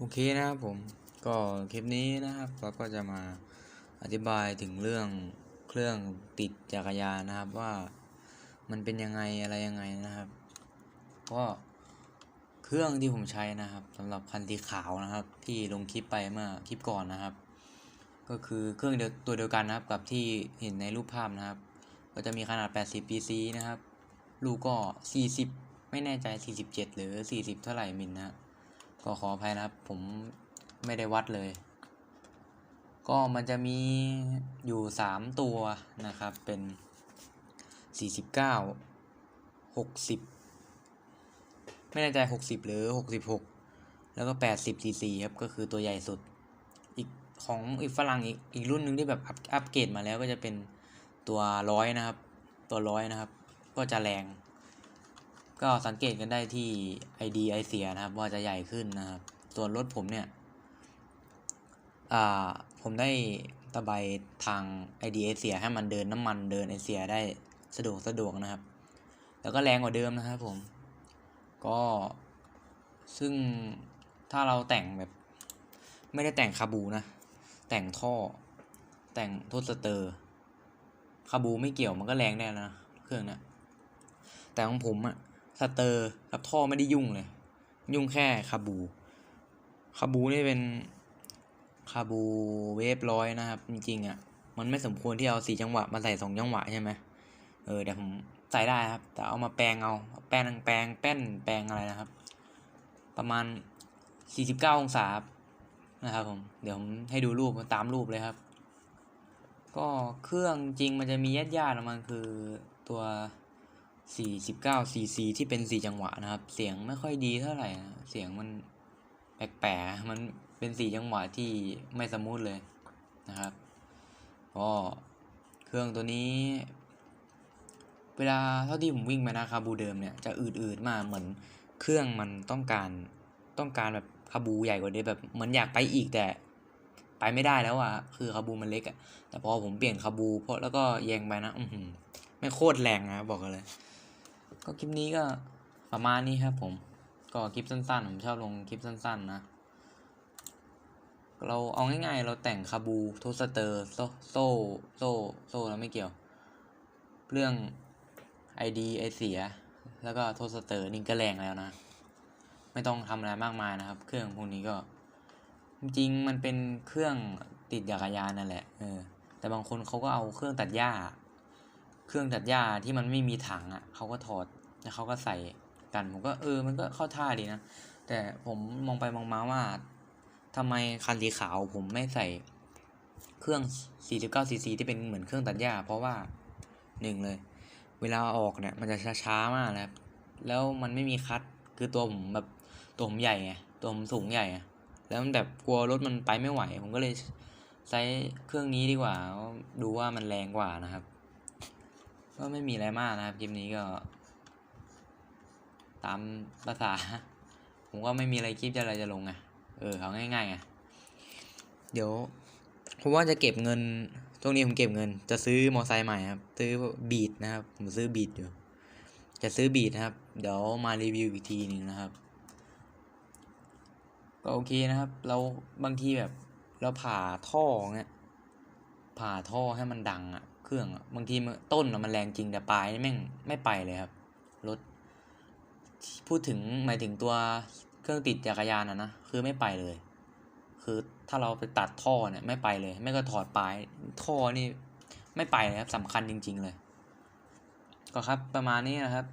โอเคนะครับผมก็คลิปนี้นะครับเราก็จะมาอธิบายถึงเรื่องเครื่องติดจักรยานนะครับว่ามันเป็นยังไงอะไรยังไงนะครับก็เครื่องที่ผมใช้นะครับสำหรับคันสีขาวนะครับ ที่ลงคลิปไปเมื่อคลิปก่อนนะครับ ก็คือเครื่องเดียวตัวเดียวกันนะครับ กับที่เห็นในรูปภาพนะครับ ก็จะมีขนาด 80 pc นะครับ ลูกก็ 40 ไม่แน่ใจ 47 หรือ 40 เท่าไหร่มิลนะครับ ก็ขออภัยนะครับ ผมไม่ได้วัดเลย ก็มันจะมีอยู่ 3 ตัวนะครับ เป็น 49 60 ไม่แน่ใจ 60 หรือ 66 แล้วก็ 80 cc ครับ ก็คือตัวใหญ่สุด อีกของอีกฝรั่งอีกอีกรุ่นหนึ่งที่แบบอัพอัปเกรดมาแล้วก็จะเป็นตัวร้อยนะครับ ตัวร้อยนะครับ ก็จะแรง ก็สังเกตกันได้ที่ ID ไอเสียนะครับ ว่าจะใหญ่ขึ้นนะครับ ส่วนรถผมเนี่ยอ่าผมได้ตะไบทาง ID ไอเสียให้มันเดินน้ำมันเดินไอเสียได้สะดวกสะดวกนะครับ แล้วก็แรงกว่าเดิมนะครับผม ก็ซึ่งถ้าเราแต่งแบบ ไม่ได้แต่งคาบูนะ แต่งท่อ แต่งโทสเตอร์คาบูไม่เกี่ยวมันก็แรงแล้วนะเครื่องนี้แต่ของผมอะ สเตอร์กับท่อไม่ได้ยุ่งเลย ยุ่งแค่คาบู คาบูนี่เป็นคาบูเวฟร้อยนะครับ จริงๆอะมันไม่สมควรที่เอาสี่จังหวะมาใส่สองจังหวะใช่ไหมเออเดี๋ยวผมใส่ได้ครับ แต่เอามาแปลงเอาแปลงแปลงแป้นแปลงอะไรนะครับ ประมาณสี่สิบเก้าองศานะครับผมเดี๋ยวผมให้ดูรูปตามรูปเลยครับ ก็เครื่องจริงมันจะมีญาติญาติๆมันคือตัว 49 cc ที่เป็น 4 จังหวะนะครับ เสียงไม่ค่อยดีเท่าไหร่นะเสียงมันแปลกๆมันเป็น 4 จังหวะที่ไม่สมูทเลยนะครับก็เครื่องตัวนี้ เวลาเท่าที่ผมวิ่งไปนะคาบูเดิมเนี่ยจะอืดๆมากเหมือนเครื่องมันต้องการต้องการแบบคาบูใหญ่กว่านี้แบบเหมือนอยากไปอีกแต่ไปไม่ได้แล้วอะคือคาบูมันเล็กอะแต่พอผมเปลี่ยนคาบูเพราะแล้วก็แยงไปนะอือหือไม่โคตรแรงนะบอกกันเลย ก็คลิปนี้ก็ประมาณนี้ครับผม ก็คลิปสั้นๆ ผมชอบลงคลิปสั้นๆ นะ เราเอาง่ายๆ เราแต่งคาบูโทสเตอร์โซ่โซ่โซ่โซ่แล้วไม่เกี่ยว เรื่อง ID ไอเสีย แล้วก็โทสเตอร์นี่ก็แรงแล้วนะ ไม่ต้องทำอะไรมากมายนะครับ เครื่องพวกนี้ก็ จริงๆมันเป็นเครื่องติดจักรยานนั่นแหละ เออ แต่บางคนเขาก็เอาเครื่องตัดหญ้า เครื่องตัดหญ้าที่มันไม่มีถังอะเขาก็ถอด แล้วเขาก็ใส่กันผมก็เออมันก็เข้าท่าดีนะ แต่ผมมองไปมองมาว่าทำไมคันสีขาวผมไม่ใส่เครื่อง 49 cc ที่เป็นเหมือนเครื่องตัดหญ้า เพราะว่าหนึ่งเลย เวลาออกเนี่ย มันจะช้าๆมากนะครับแล้วมันไม่มีคัดคือตัวผมแบบตัวผมใหญ่ไงตัวผมสูงใหญ่แล้วมันแบบกลัวรถมันไปไม่ไหว ผมก็เลยใช้เครื่องนี้ดีกว่า ดูว่ามันแรงกว่านะครับ ก็ไม่มีอะไรมากนะครับคลิปนี้ก็ ตามภาษา ผมก็ไม่มีอะไรคลิปจะอะไรจะลงไงเออเอาง่ายๆไงเดี๋ยวผมว่าจะเก็บเงินช่วงนี้ผมเก็บเงิน จะซื้อมอไซค์ใหม่ครับ ซื้อบีดนะครับ ผมซื้อบีดอยู่ จะซื้อบีดนะครับ เดี๋ยวมารีวิวอีกทีหนึ่งนะครับ ก็โอเคนะครับ เราบางทีแบบเราผ่าท่อเงี้ย ผ่าท่อให้มันดังอะเครื่องอะบางทีมันต้นมันแรงจริงแต่ปลายนี่แม่งไม่ไปเลยครับ รถ พูดถึงหมายถึงตัวเครื่องติดจักรยานอะนะคือไม่ไปเลย คือถ้าเราไปตัดท่อเนี่ยไม่ไปเลย ไม่ก็ถอดปลายท่อนี่ไม่ไปเลยครับสำคัญจริง ๆ เลย ก็ครับประมาณนี้นะครับ